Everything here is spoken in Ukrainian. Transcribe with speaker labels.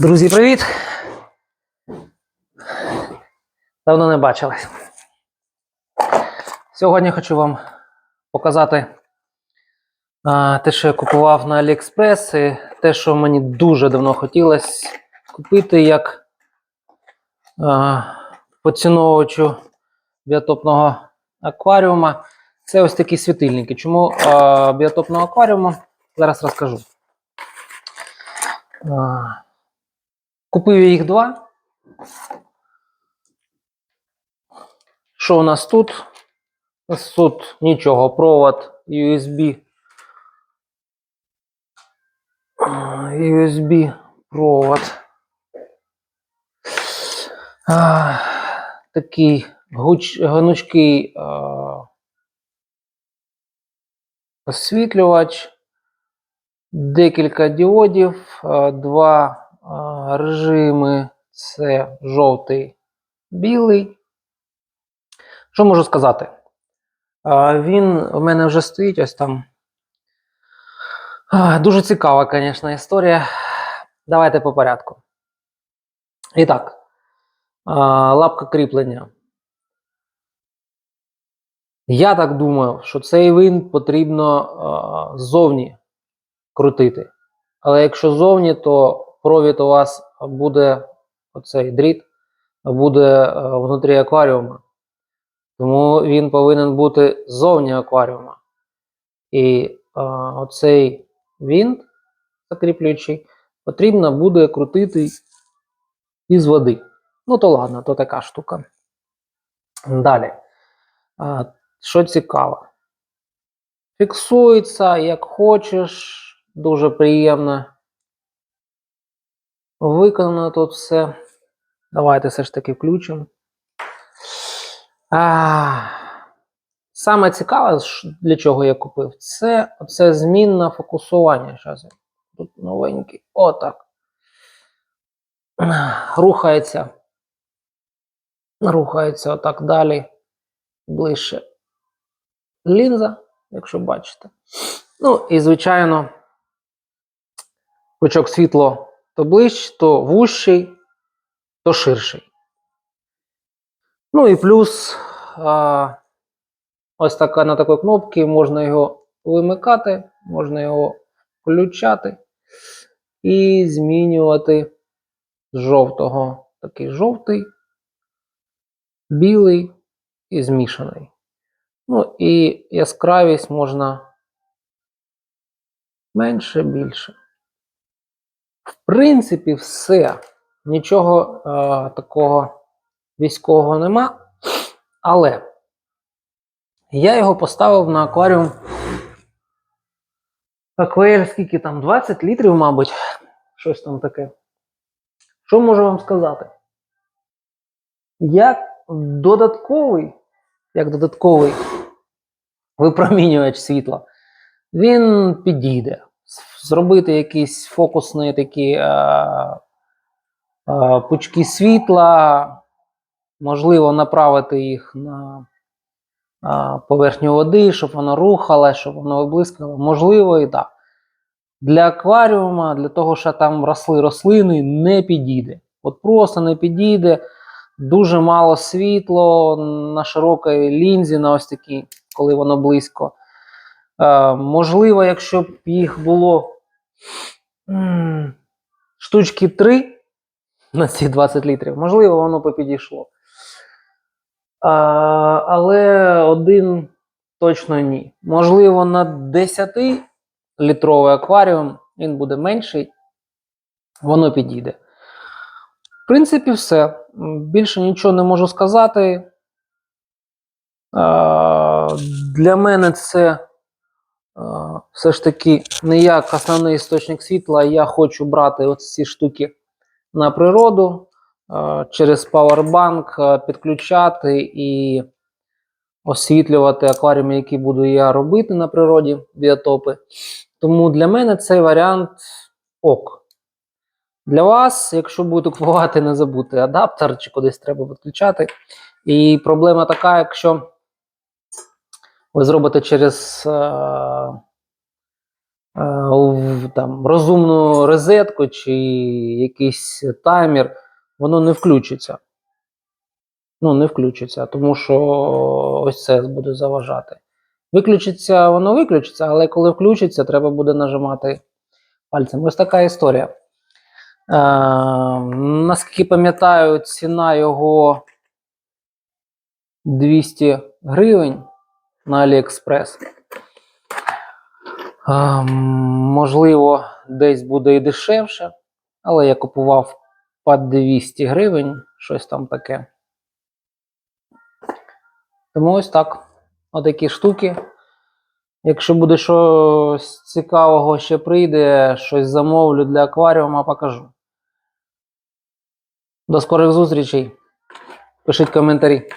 Speaker 1: Друзі, привіт! Давно не бачились. Сьогодні хочу вам показати а, те, що я купував на AliExpress, і те, що мені дуже давно хотілося купити як а, поціновувачу біотопного акваріума. Це ось такі світильники. Чому а, біотопного акваріуму? Зараз розкажу. А, Купив їх два. Що у нас тут? Тут нічого, провод USB. USB провод. А, такий гуч, гнучкий а, освітлювач, декілька діодів, а, два режими це жовтий, білий. Що можу сказати? Він у мене вже стоїть ось там. Дуже цікава, звісно, історія. Давайте по порядку. І так, лапка кріплення. Я так думаю, що цей винт потрібно ззовні крутити. Але якщо ззовні, то провід у вас буде оцей дріт, буде е, внутрі акваріума. Тому він повинен бути ззовні акваріума. І е, оцей вінт, закріплюючий, потрібно буде крутити із води. Ну, то ладно, то така штука. Далі. А, що цікаво? Фіксується, як хочеш, дуже приємно. Виконано тут все. Давайте все ж таки включимо. А, саме цікаве, для чого я купив, це оце змінне фокусування. Зараз тут новенький. Отак. Рухається. Рухається отак далі. Ближче лінза, якщо бачите. Ну, і, звичайно, пучок світло то ближче, то вущий, то ширший. Ну і плюс а, ось така на такій кнопці можна його вимикати, можна його включати і змінювати з жовтого. Такий жовтий, білий і змішаний. Ну і яскравість можна менше, більше. Принципі, все. Нічого е, такого військового нема. Але я його поставив на акваріум. Акваріум скільки там? 20 літрів, мабуть. Щось там таке. Що можу вам сказати? Як додатковий, як додатковий випромінювач світла, він підійде. Зробити якісь фокусні такі е, е, пучки світла, можливо, направити їх на е, поверхню води, щоб воно рухалось, щоб воно виблискало. Можливо, і так. Для акваріума, для того, що там росли рослини, не підійде. От просто не підійде. Дуже мало світло на широкій лінзі, на ось такій, коли воно близько. Можливо, якщо б їх було штучки 3 на ці 20 літрів, можливо, воно б підійшло. Але один точно ні. Можливо, на 10-літровий акваріум він буде менший, воно підійде. В принципі, все. Більше нічого не можу сказати. Для мене це все ж таки не як основний істочник світла. Я хочу брати ці штуки на природу через павербанк підключати і освітлювати акваріуми, які буду я робити на природі, біотопи. Тому для мене цей варіант ок. Для вас, якщо будете купувати, не забудьте адаптер чи кудись треба підключати. І проблема така, якщо ви зробите через е, е, там розумну розетку чи якийсь таймер, воно не включиться. Ну, не включиться, тому що ось це буде заважати. Виключиться, воно виключиться, але коли включиться, треба буде нажимати пальцем. Ось така історія. Е, наскільки пам'ятаю, ціна його 200 гривень на. Е, можливо, десь буде і дешевше, але я купував по 200 гривень, щось там таке. Тому ось так. Отакі штуки. Якщо буде щось цікавого ще прийде, щось замовлю для акваріума, покажу. До скорих зустрічей. Пишіть коментарі.